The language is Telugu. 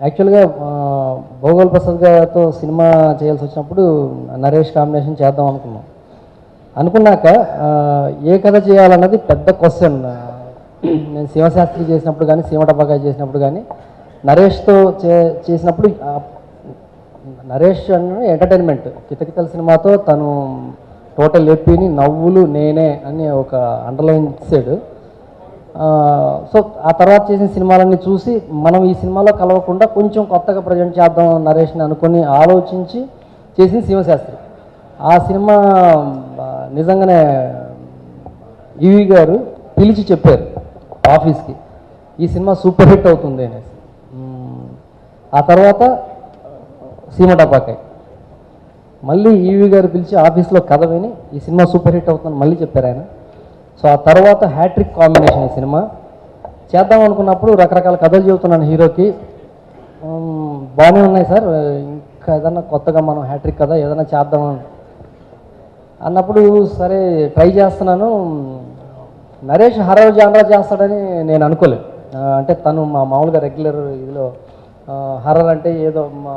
యాక్చువల్గా భోగోల్ ప్రసాద్ గారితో సినిమా చేయాల్సి వచ్చినప్పుడు నరేష్ కాంబినేషన్ చేద్దాం అనుకున్నాం. అనుకున్నాక ఏ కథ చేయాలన్నది పెద్ద క్వశ్చన్. నేను శివశాస్త్రి చేసినప్పుడు కానీ సీమటపాకాయ చేసినప్పుడు కానీ నరేష్తో చే చేసినప్పుడు నరేష్ అంటే ఎంటర్టైన్మెంట్. కితకితల సినిమాతో తను టోటల్ ఎప్పిని నవ్వులు నేనే అని ఒక అండర్లైన్ ఇచ్చాడు. సో ఆ తర్వాత చేసిన సినిమాలన్నీ చూసి మనం ఈ సినిమాలో కలవకుండా కొంచెం కొత్తగా ప్రజెంట్ చేద్దాం నరేష్ని అనుకొని ఆలోచించి చేసిన శివశాస్త్రి. ఆ సినిమా నిజంగానే ఈవి గారు పిలిచి చెప్పారు ఆఫీస్కి ఈ సినిమా సూపర్ హిట్ అవుతుంది అనేసి. ఆ తర్వాత సీమటపాకాయ్ మళ్ళీ ఈవి గారు పిలిచి ఆఫీస్లో కథ విని ఈ సినిమా సూపర్ హిట్ అవుతుందని మళ్ళీ చెప్పారు ఆయన. సో ఆ తర్వాత హ్యాట్రిక్ కాంబినేషన్ ఈ సినిమా. చేద్దాం అనుకున్నప్పుడు రకరకాల కథలు చెబుతున్నాను హీరోకి. బాగానే ఉన్నాయి సార్. ఇంకా ఏదన్నా కొత్తగా మనం హ్యాట్రిక్ కథ ఏదైనా చేద్దాం అన్నప్పుడు సరే ట్రై చేస్తున్నాను. నరేష్ హరవ్ జానరా చేస్తాడని నేను అనుకోలేదు. అంటే తను మా మామూలుగా రెగ్యులర్ ఇదిలో హర్రర్ అంటే ఏదో మా